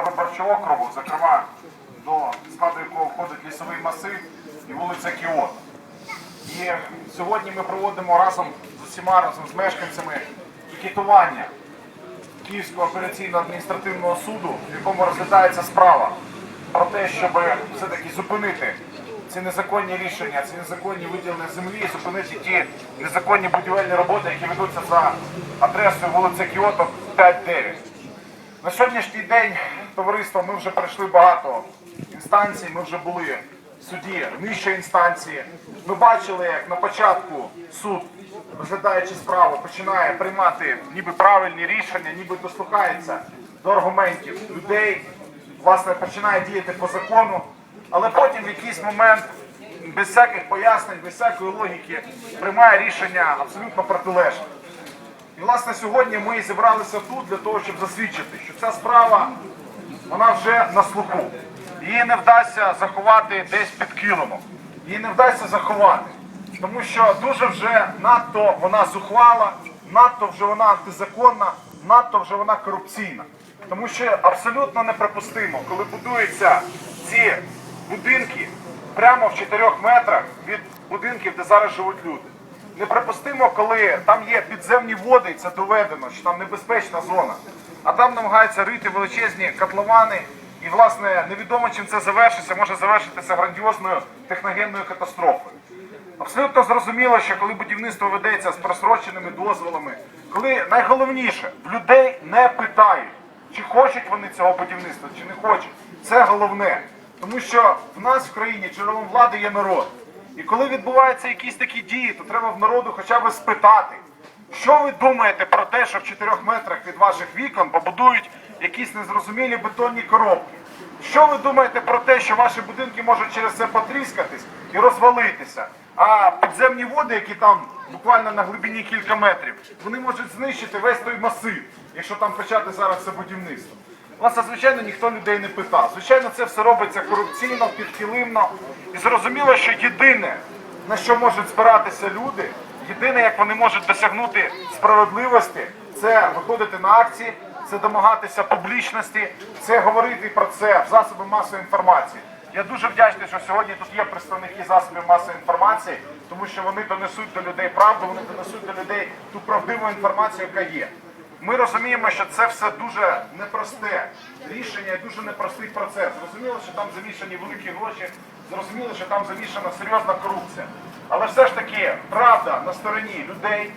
виборчого округу, зокрема до складу якого входить лісовий масив і вулиця Кіот. І сьогодні ми проводимо разом з усіма разом з мешканцями пікетування Київського операційного адміністративного суду, в якому розглядається справа про те, щоб все-таки зупинити ці незаконні рішення, ці незаконні виділення землі, зупинити ті незаконні будівельні роботи, які ведуться за адресою вулиця Кіото 5-9. На сьогоднішній день товариство ми вже пройшли багато інстанцій. Ми вже були в суді нижчої інстанції. Ми бачили, як на початку суд, розглядаючи справу, починає приймати ніби правильні рішення, ніби дослухається до аргументів людей, власне, починає діяти по закону, але потім в якийсь момент без всяких пояснень, без всякої логіки приймає рішення абсолютно протилежне. І власне сьогодні ми зібралися тут для того, щоб засвідчити, що ця справа вона вже на слуху. Її не вдасться заховати десь під килимом. Її не вдасться заховати. Тому що дуже вже надто вона зухвала, надто вже вона антизаконна, надто вже вона корупційна. Тому що абсолютно неприпустимо, коли будуються ці будинки прямо в 4 метрах від будинків, де зараз живуть люди. Неприпустимо, коли там є підземні води, і це доведено, що там небезпечна зона. А там намагаються рити величезні котловани, і, власне, невідомо чим це завершиться, може завершитися грандіозною техногенною катастрофою. Абсолютно зрозуміло, що коли будівництво ведеться з просроченими дозволами, коли найголовніше в людей не питають, чи хочуть вони цього будівництва, чи не хочуть. Це головне. Тому що в нас в країні джерелом влади є народ. І коли відбуваються якісь такі дії, то треба в народу хоча б спитати, що ви думаєте про те, що в 4 метрах від ваших вікон побудують якісь незрозумілі бетонні коробки? Що ви думаєте про те, що ваші будинки можуть через це потріскатись і розвалитися? А підземні води, які там буквально на глибині кілька метрів, вони можуть знищити весь той масив, якщо там почати зараз це будівництво. Власне, звичайно, ніхто людей не питав. Звичайно, це все робиться корупційно, підхилимно. І зрозуміло, що єдине, на що можуть збиратися люди, єдине, як вони можуть досягнути справедливості, це виходити на акції, це домагатися публічності, це говорити про це в засоби масової інформації. Я дуже вдячний, що сьогодні тут є представники засобів масової інформації, тому що вони донесуть до людей правду, вони донесуть до людей ту правдиву інформацію, яка є. Ми розуміємо, що це все дуже непросте рішення і дуже непростий процес. Зрозуміло, що там замішані великі гроші, зрозуміло, що там замішана серйозна корупція. Але все ж таки правда на стороні людей.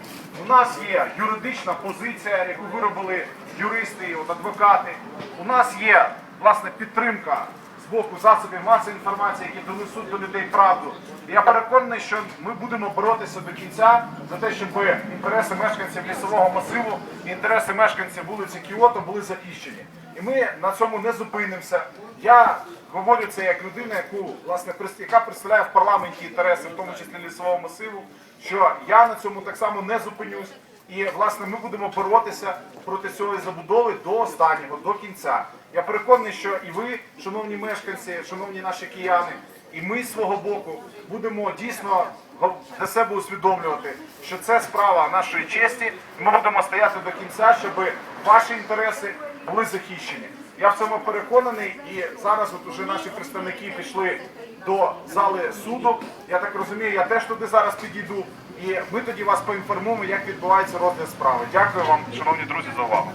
У нас є юридична позиція, яку виробили юристи, от адвокати. У нас є власне підтримка з боку засобів масової інформації, які донесуть до людей правду. І я переконаний, що ми будемо боротися до кінця за те, щоб інтереси мешканців лісового масиву і інтереси мешканців вулиці Кіото були захищені. І ми на цьому не зупинимося. Я говорю це як людина, яку власне яка представляє в парламенті інтереси, в тому числі лісового масиву, що я на цьому так само не зупинюсь. І власне ми будемо боротися проти цієї забудови до останнього, до кінця. Я переконаний, що і ви, шановні мешканці, шановні наші кияни, і ми з свого боку будемо дійсно для себе усвідомлювати, що це справа нашої честі. Ми будемо стояти до кінця, щоб ваші інтереси були захищені. Я в цьому переконаний, і зараз от уже наші представники пішли до зали суду. Я так розумію, я теж туди зараз підійду. І ми тоді вас поінформуємо, як відбувається розгляд справи. Дякую вам, шановні друзі, за увагу.